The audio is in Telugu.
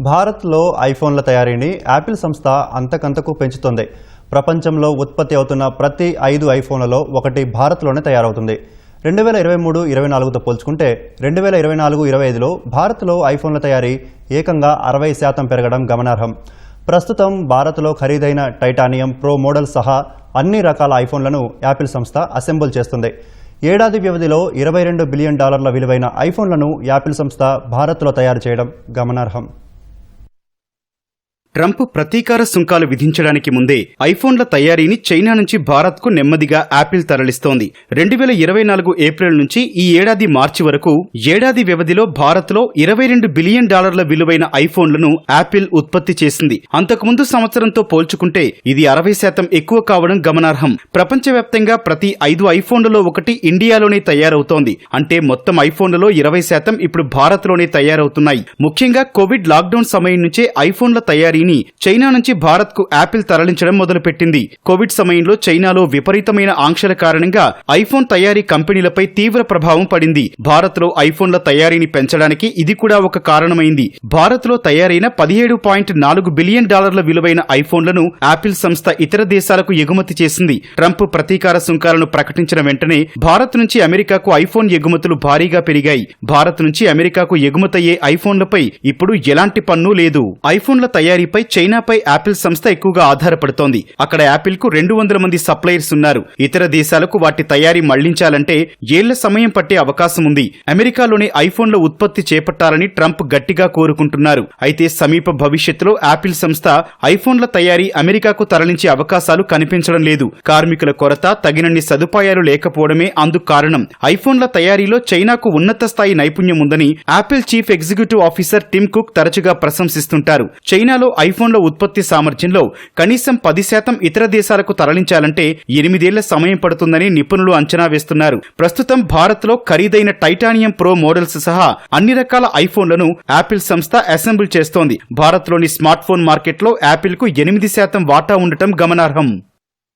భారత్లో ఐఫోన్ల తయారీని యాపిల్ సంస్థ అంతకంతకు పెంచుతోంది. ప్రపంచంలో ఉత్పత్తి అవుతున్న ప్రతి ఐదు ఐఫోన్లలో ఒకటి భారత్లోనే తయారవుతుంది. రెండు వేల ఇరవై మూడు ఇరవై నాలుగుతో పోల్చుకుంటే రెండు వేల ఇరవై నాలుగు ఇరవై ఐదులో భారత్లో ఐఫోన్ల తయారీ ఏకంగా అరవై శాతం పెరగడం గమనార్హం. ప్రస్తుతం భారత్లో ఖరీదైన టైటానియం ప్రో మోడల్ సహా అన్ని రకాల ఐఫోన్లను యాపిల్ సంస్థ అసెంబుల్ చేస్తుంది. ఏడాది వ్యవధిలో ఇరవై రెండు బిలియన్ డాలర్ల విలువైన ఐఫోన్లను యాపిల్ సంస్థ భారత్లో తయారు చేయడం గమనార్హం. ట్రంప్ ప్రతీకార సుంకాలు విధించడానికి ముందే ఐఫోన్ల తయారీని చైనా నుంచి భారత్కు నెమ్మదిగా యాపిల్ తరలిస్తోంది. రెండు వేల ఇరవై నాలుగు ఏప్రిల్ నుంచి ఈ ఏడాది మార్చి వరకు ఏడాది వ్యవధిలో భారత్లో ఇరవై రెండు బిలియన్ డాలర్ల విలువైన ఐఫోన్లను యాపిల్ ఉత్పత్తి చేసింది. అంతకుముందు సంవత్సరంతో పోల్చుకుంటే ఇది అరవై శాతం ఎక్కువ కావడం గమనార్హం. ప్రపంచవ్యాప్తంగా ప్రతి ఐదు ఐఫోన్లలో ఒకటి ఇండియాలోనే తయారవుతోంది. అంటే మొత్తం ఐఫోన్లలో ఇరవై శాతం ఇప్పుడు భారత్లోనే తయారవుతున్నాయి. ముఖ్యంగా కోవిడ్ లాక్డౌన్ సమయం నుంచే ఐఫోన్ల తయారీని చైనా నుంచి భారత్కు యాపిల్ తరలించడం మొదలుపెట్టింది. కోవిడ్ సమయంలో చైనాలో విపరీతమైన ఆంక్షల కారణంగా ఐఫోన్ తయారీ కంపెనీలపై తీవ్ర ప్రభావం పడింది. భారత్లో ఐఫోన్ల తయారీని పెంచడానికి ఇది కూడా ఒక కారణమైంది. భారత్లో తయారైన పదిహేడు పాయింట్ నాలుగు బిలియన్ డాలర్ల విలువైన ఐఫోన్లను యాపిల్ సంస్థ ఇతర దేశాలకు ఎగుమతి చేసింది. ట్రంప్ ప్రతీకార సుంకాలను ప్రకటించిన వెంటనే భారత్ నుంచి అమెరికాకు ఐఫోన్ ఎగుమతులు భారీగా పెరిగాయి. భారత్ నుంచి అమెరికాకు ఎగుమతయ్యే ఐఫోన్లపై ఇప్పుడు ఎలాంటి పన్ను లేదు. ఐఫోన్ల తయారీపై చైనాపై యాపిల్ సంస్థ ఎక్కువగా ఆధారపడుతోంది. అక్కడ యాపిల్కు రెండు వందల మంది సప్లయర్స్ ఉన్నారు. ఇతర దేశాలకు వాటి తయారీ మళ్ళించాలంటే ఏళ్ళ సమయం పట్టే అవకాశం ఉంది. అమెరికాలోని ఐఫోన్ల ఉత్పత్తి చేపట్టాలని ట్రంప్ గట్టిగా కోరుకుంటున్నారు. అయితే సమీప భవిష్యత్తులో యాపిల్ సంస్థ ఐఫోన్ల తయారీ అమెరికాకు తరలించే అవకాశాలు కనిపించడం లేదు. కార్మికుల కొరత తగినన్ని సదుపాయాలు లేకపోవడమే అందుకు కారణం. ఐఫోన్ల తయారీలో చైనాకు ఉన్నత స్థాయి నైపుణ్యం ఉందని Apple chief executive officer Tim Cook తరచుగా ప్రశంసిస్తుంటారు. చైనాలో ఐఫోన్ల ఉత్పత్తి సామర్థ్యంలో కనీసం పది శాతం ఇతర దేశాలకు తరలించాలంటే ఎనిమిదేళ్ళ సమయం పడుతుందని నిపుణులు అంచనా వేస్తున్నారు. ప్రస్తుతం భారత్లో ఖరీదైన టైటానియం ప్రో మోడల్స్ సహా అన్ని రకాల ఐఫోన్లను యాపిల్ సంస్థ అసెంబుల్ చేస్తోంది. భారత్లోని స్మార్ట్ ఫోన్ మార్కెట్లో యాపిల్కు ఎనిమిది శాతం వాటా ఉండటం గమనార్హం.